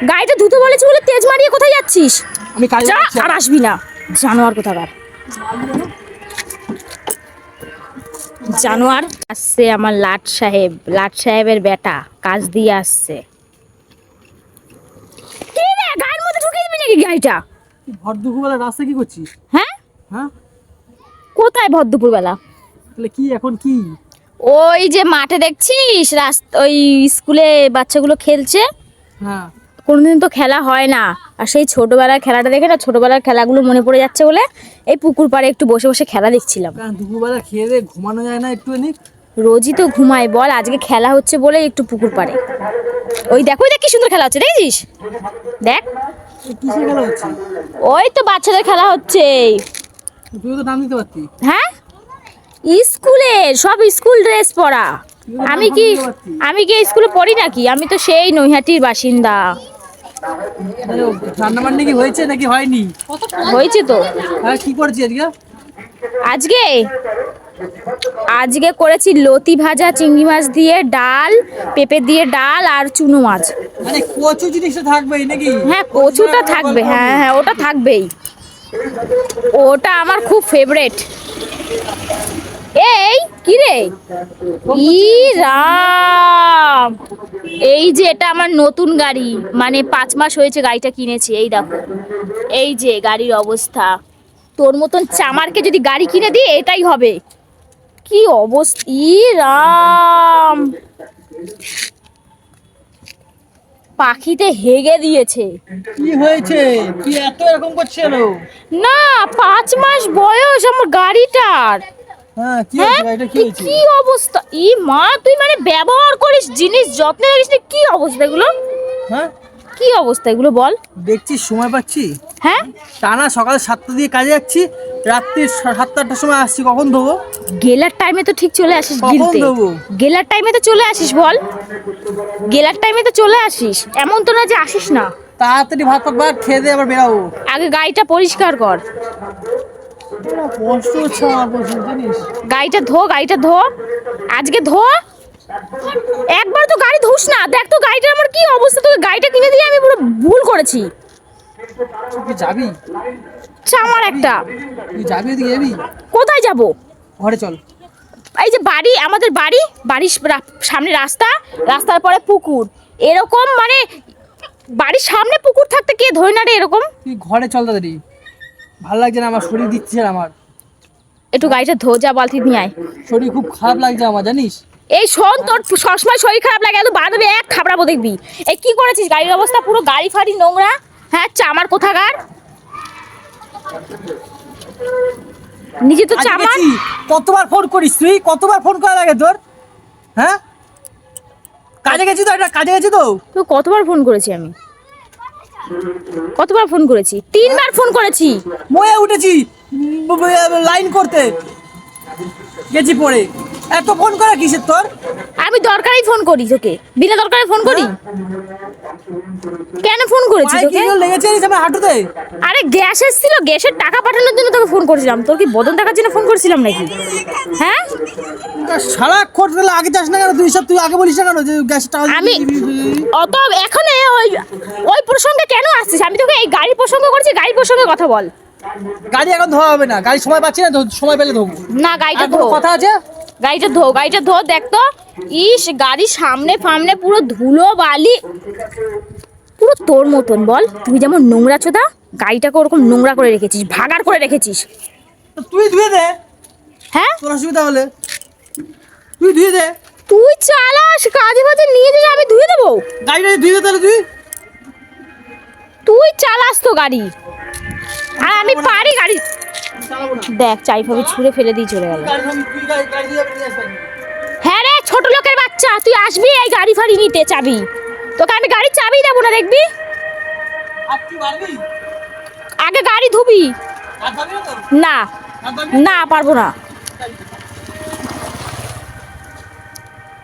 গাড়িটা ধুতে বলেছি বলে তেজ মারিয়ে কোথায় যাচ্ছিস? আমি কাজে যা আর আসবি না। জানোয়ার কোথাকার। জানোয়ার আসছে আমার লাট সাহেব লাট সাহেবের বেটা কাজ দিয়ে আসছে। কি রে গায়ের মধ্যে ঢুকিয়ে দিবি নাকি গাড়িটা? ভর দুপুরবেলা রাস্তা কি করছিস? হ্যাঁ? হ্যাঁ? কোথায় ভর দুপুরবেলা? তাহলে কি এখন কি? ওই যে মাঠে দেখছিস রাস্তা ওই স্কুলে বাচ্চাগুলো খেলছে? হ্যাঁ। কোনোদিন তো খেলা হয় না। আর সেই ছোটবেলার খেলাটা দেখে না ছোটবেলার খেলাগুলো মনে পড়ে যাচ্ছে বলে এই পুকুর পাড়ে একটু বসে বসে খেলা দেখছিলাম। দুপুরবেলা খেয়ে দিয়ে ঘুমানো যায় না একটু রোজই তো ঘুমাই বল আজকে খেলা হচ্ছে বলে একটু পুকুর পাড়ে। ওই দেখো ওই দেখ কি সুন্দর খেলা হচ্ছে দেখছিস? দেখ। ওই তো বাচ্চাদের খেলা হচ্ছে। হ্যাঁ? স্কুলের সব স্কুল ড্রেস পরা। আমি কি আমি কি স্কুলে পড়ি নাকি? আমি তো সেই নৈহাটির বাসিন্দা। রান্না বান্না কি হয়েছে নাকি হয়নি? হয়েছে তো। হ্যাঁ কি করছি আজকে? আজকে? আজকে করেছি লতি ভাজা চিংড়ি মাছ দিয়ে ডাল পেঁপে দিয়ে ডাল আর চুনো মাছ। মানে কচু জিনিসটা থাকবেই নাকি? হ্যাঁ কচুটা থাকবে। হ্যাঁ হ্যাঁ ওটা থাকবেই। ওটা আমার খুব ফেভারেট এই কি রে? ই রাম! এই যে এটা আমার নতুন গাড়ি মানে পাঁচ মাস হয়েছে গাড়িটা কিনেছি এই দেখো। এই যে গাড়ির অবস্থা। তোর মতন চামারকে যদি গাড়ি কিনে দিই এটাই হবে। কি অবস্থা ই রাম। পাখিতে হেগে দিয়েছে। কি হয়েছে? কি এত এরকম করছে না পাঁচ মাস বয়স আমার গাড়িটার। হ্যাঁ কি হ্যাঁ? কি হয়েছে? কি অবস্থা? ই মা তুই মানে ব্যবহার করিস জিনিস যত্নে রাখিস না কি অবস্থা এগুলো? হ্যাঁ? কি অবস্থা এগুলো বল? দেখছি সময় পাচ্ছি? হ্যাঁ? টানা সকাল সাতটা দিয়ে কাজে যাচ্ছি রাত্রি সাতটা আটটার সময় আসছি কখন দেবো? গেলার টাইমে তো ঠিক চলে আসিস কখন গিলতে। দেবো? গেলার টাইমে তো চলে আসিস বল। গেলার টাইমে তো চলে আসিস। এমন তো না যে আসিস না। তাড়াতাড়ি ভাত ভাত খেয়ে দিয়ে আবার বেরাবো। আগে গাড়িটা পরিষ্কার কর। গাড়িটা ধো গাড়িটা ধো। আজকে ধো। একবার তো গাড়ি ধুস না। দেখ তো গাড়িটার আমার কি অবস্থা তোকে গাড়িটা কিনে দিয়ে আমি পুরো ভুল করেছি। যাবি? আমার একটা। তুই যাবি ওদিকে যাবি? কোথায় যাব? ঘরে চল। এই যে বাড়ি আমাদের বাড়ি বাড়ির সামনে রাস্তা রাস্তার পরে পুকুর। এরকম মানে বাড়ির সামনে পুকুর থাকতে কে ধরে না রে এরকম? তুই ঘরে চল তাড়াতাড়ি। ভালো লাগছে না আমার শরীর দিচ্ছে না আমার। একটু গাড়িটা ধো যা বালতি নিয়ে আয়। শরীর খুব খারাপ লাগছে আমার জানিস? এই শোন তোর সবসময় শরীর খারাপ লাগে এত বাঁধবে এক খাবড়াবো দেখবি। এই কি করেছিস? গাড়ির অবস্থা পুরো গাড়ি ফাড়ি নোংরা হ্যাঁ চামার কোথাকার? নিজে তো চামার। কতবার ফোন করিস তুই? কতবার ফোন করা লাগে তোর? হ্যাঁ? কাজে গেছি তো এটা কাজে গেছি তো? তুই কতবার ফোন করেছি আমি? কতবার ফোন করেছি? তিনবার ফোন করেছি। ময়ে উঠেছি লাইন করতে। গেছি পড়ে। এত ফোন করা কিসের তোর? আমি দরকারই ফোন করি তোকে। বিনা দরকারে ফোন করি? কেন ফোন করেছি পায়ে কি লেগেছে আমার হাঁটুতে? আরে গ্যাস এসেছিল গ্যাসের টাকা পাঠানোর জন্য তোকে ফোন করেছিলাম। তোর কি বদন টাকার জন্য ফোন করেছিলাম নাকি? হ্যাঁ? সারা তাহলে আগে যাস না কেন? তুই সব তুই আগে বলিস না কেন যে গ্যাস টাকা আমি অত এখন ওই ওই প্রসঙ্গে কেন আসছিস? আমি তোকে এই গাড়ির প্রসঙ্গ করেছি গাড়ির প্রসঙ্গে কথা বল। গাড়ি এখন ধোয়া হবে না। গাড়ি সময় পাচ্ছি না সময় পেলে ধোবো। না গাড়িটা কথা আছে? গাড়িটা ধো গাড়িটা ধো দেখ তো। ইস গাড়ির সামনে ফামনে পুরো ধুলো বালি। পুরো তোর মতন বল। তুই যেমন নোংরা চোদা গাড়িটাকে ওরকম নোংরা করে রেখেছিস ভাগার করে রেখেছিস। তুই ধুয়ে দে। হ্যাঁ? তোর অসুবিধা হলে। তুই ধুয়ে দে। তুই চালাস কাজে বাজে নিয়ে যাস আমি ধুয়ে দেবো। গাড়িটা ধুয়ে দে তাহলে তুই। তুই চালাস তো গাড়ি। আর আমি পারি গাড়ি দেখ চাই ফাবি ছুঁড়ে ফেলে দিয়ে চলে গেল। গাড়ি গাড়ি গাড়ি হ্যাঁ রে ছোট লোকের বাচ্চা তুই আসবি এই গাড়ি ফাড়ি নিতে চাবি। তোকে আমি গাড়ির চাবি দেবো না দেখবি? আগে গাড়ি ধুবি। না না পারব না।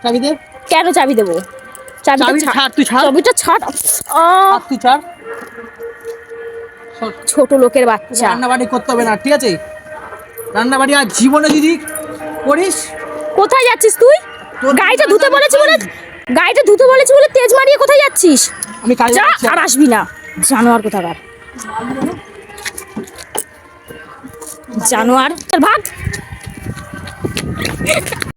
চাবি দে কেন চাবি দেবো? চাবিটা চাবি ছাড়, তুই ছাড়। চাবিটা ছাড়। তুই শোন, ছোট লোকের বাচ্চা। রান্না বাড়ি করতে হবে না ঠিক আছে? রান্না বাড়ি আর জীবনে যদি করিস কোথায় যাচ্ছিস তুই? গাড়িটা ধুতে বলেছি বলে। গাড়িটা ধুতে বলেছি বলে তেজ মারিয়ে কোথায় যাচ্ছিস? আমি কাজে যাচ্ছি। আর আসবি না। জানোয়ার কোথাকার। জানোয়ার ভাগ।